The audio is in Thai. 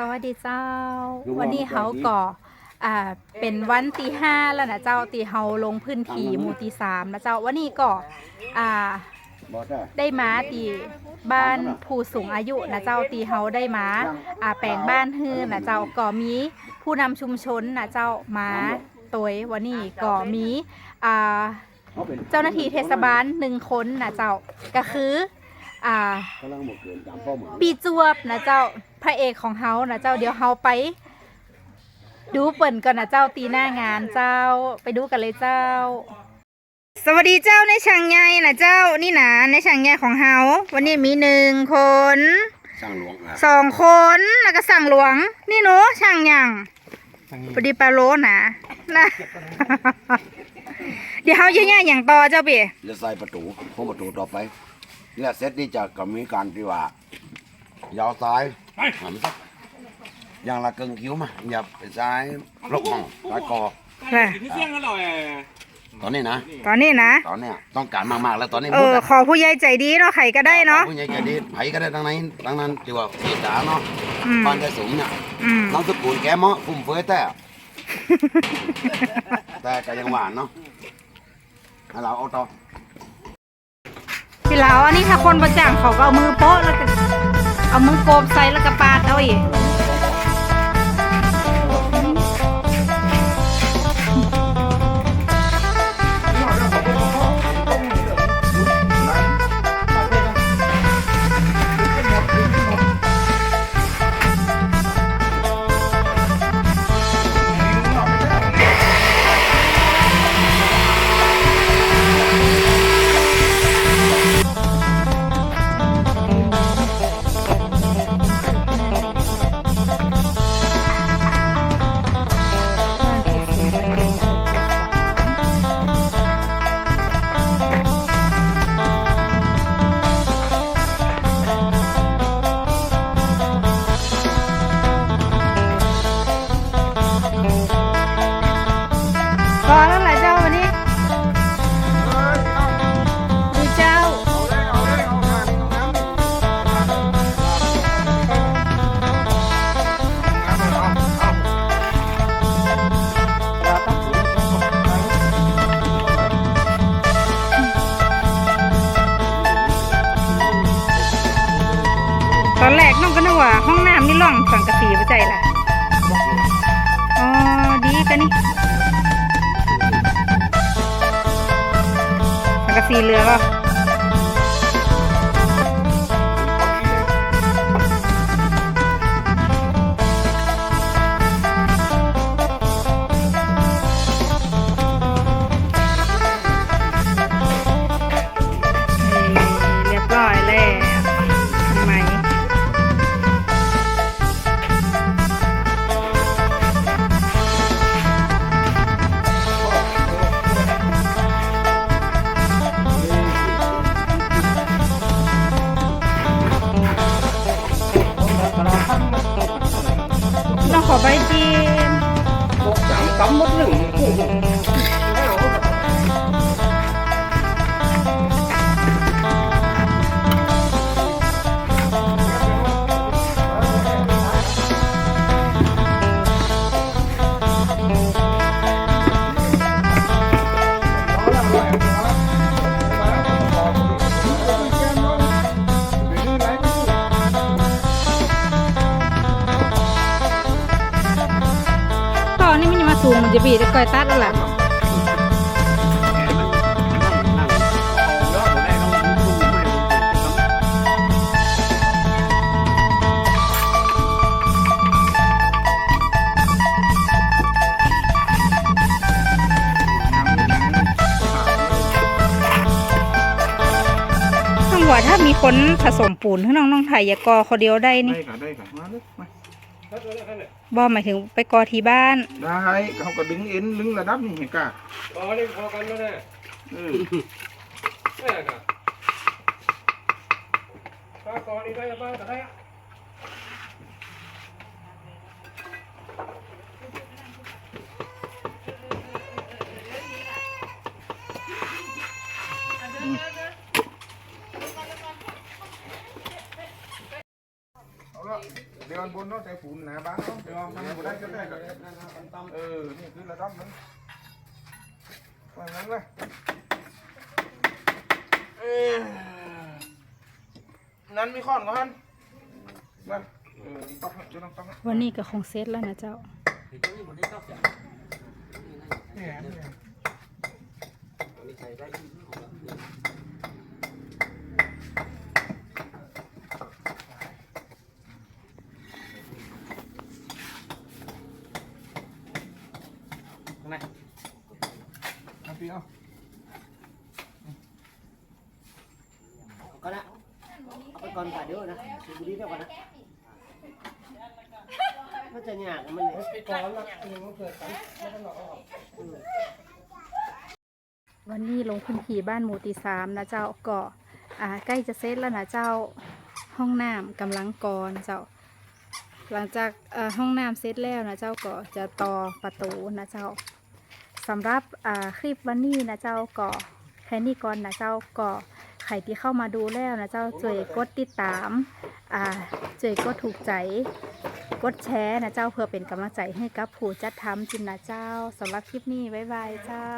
สวัสดีเจ้า วันนี้เขาก็อ่าเป็นวันตีห้าแล้วนะเจ้าตีเฮาลงพื้นที่หมู่ตีสามนะเจ้าวันนี้ก็อ่าบอกได้ได้มาตีบ้านผู้สูงอายุนะเจ้าตีเฮาได้มาอ่าแปลงบ้านฮือนะเจ้าก็มีผู้นำชุมชนนะเจ้ามาตัวยวันนี้ก็มีอ่าเขาเป็นเจ้าหน้าที่เทศบาลหนึ่งคนนะเจ้าก็คือ อ่ากำลังหมดเกินตามเป้าหมายปีจวบนะเจ้าพระเอกของเฮานะเจ้าเดี๋ยวเฮาไป ดูเปิ่นก่อนนะเจ้าตีหน้างานเจ้าไปดูกันเลยเจ้า สวัสดีเจ้าในช่างใหญ่นะเจ้านี่นะในช่างใหญ่ของเฮาวันนี้มีหนึ่งคนสร้างหลวงอะสองคนแล้วก็สั่งหลวง นี่หนูช่างหยังพอดีปลาโลนะนะ เดี๋ยวเฮาเยอะๆอย่างต่อเจ้าเบีแล้วใส่ประตูพวกประตูต่อไป แล้วเซตนี้จะก็มีการที่ว่ายาวซ้ายหันสักอย่างละเกิงคิ้วมาอย่าไปซ้ายลบห้องซ้ายกอค่ะที่เที่ยงกันหน่อยตอนนี้นะ ตอนนี้นะ ตอนเนี้ยต้องการมากๆแล้วตอนนี้เอมุดออะขอผู้ใหญ่ใจดีเนาะใครก็ได้เนาะผู้ใหญ่ใจดีไผก็ได้ทั้งนั้นทั้งนั้นที่ว่าเสียดาเนาะอืมบ้านใจสูงเนี่ยอืมน้องสกุลแกเมาะฟุ่มเฟือยแต่แต่ก็ยังหวานเนาะให้เราเอาต่อ ที่แล้วอันนี้ถ้าคนประจ่างเขาก็เอามือโป๊ะแล้วก็เอามือโกบใส่แล้วก็ปาดเอาอีก ตอนแรกน้องก็นึกว่าห้องน้ำนี่ร่องสังกะสีไปใจล่ะ อ๋อ ดีกันนี่สังกะสีเรือก็ ขอใบจีนสามตำหมดหนึ่ง มันยังมาสูงมันจะบีดก่อยตัดแล้วล่ะต้องว่าถ้ามีคนผสมปูนให้น้องน้องไทยอย่ากอคนเดียวได้นี่ได้ค่ะได้ค่ะมาเลยมา บ่หมายถึงไปกอที่บ้าน ได้เขาก็ดึงเอ็นลึงระดับนี่เห็นกะอ๋อนี่พอกันแล้วเนี่ยเออแม่กะป้าก่อนนี่ได้บ้างแต่ได้อะเอาละ เดี๋ยวางบนเนาะใส่ฝุ่นหนาบ้างเนาะเดี๋ยวมันบ่ได้ก็ได้ก็เออ นี่คือระดับนั้นว่างั้นเลยเอ้ยนั้นมีข้อนก่อนมาเออนี่ต้องจะต้องต้องวันนี้ก็คงเซตแล้วนะเจ้า เนี่ยเนี่ยไหนเอาพี่เอาก็ได้เอาไปก่อนก่อนเดี๋ยวนะดูดีเดี๋ยวก่อนนะมันจะยากมันเนี่ยไปก่อนแล้วมันเกิดกันไม่ต้องรอออกวันนี้ลงพื้นที่บ้านหมู่ตีสามนะเจ้าก็อ่าใกล้จะเสร็จแล้วนะเจ้าห้องน้ำกำลังก่อนเจ้า หลังจากเอ่อห้องน้ำเสร็จแล้วนะเจ้าก็จะต่อประตูนะเจ้า สำหรับคลิปวันนี้นะเจ้าก็แค่นี้ก่อนนะเจ้าก็ใครที่เข้ามาดูแล้วนะเจ้าช่วยกดติดตามอ่าช่วยกดถูกใจกดแชร์นะเจ้าเพื่อเป็นกำลังใจให้กับผู้จัดทำจินนะเจ้าสำหรับคลิปนี้บ๊ายบายเจ้า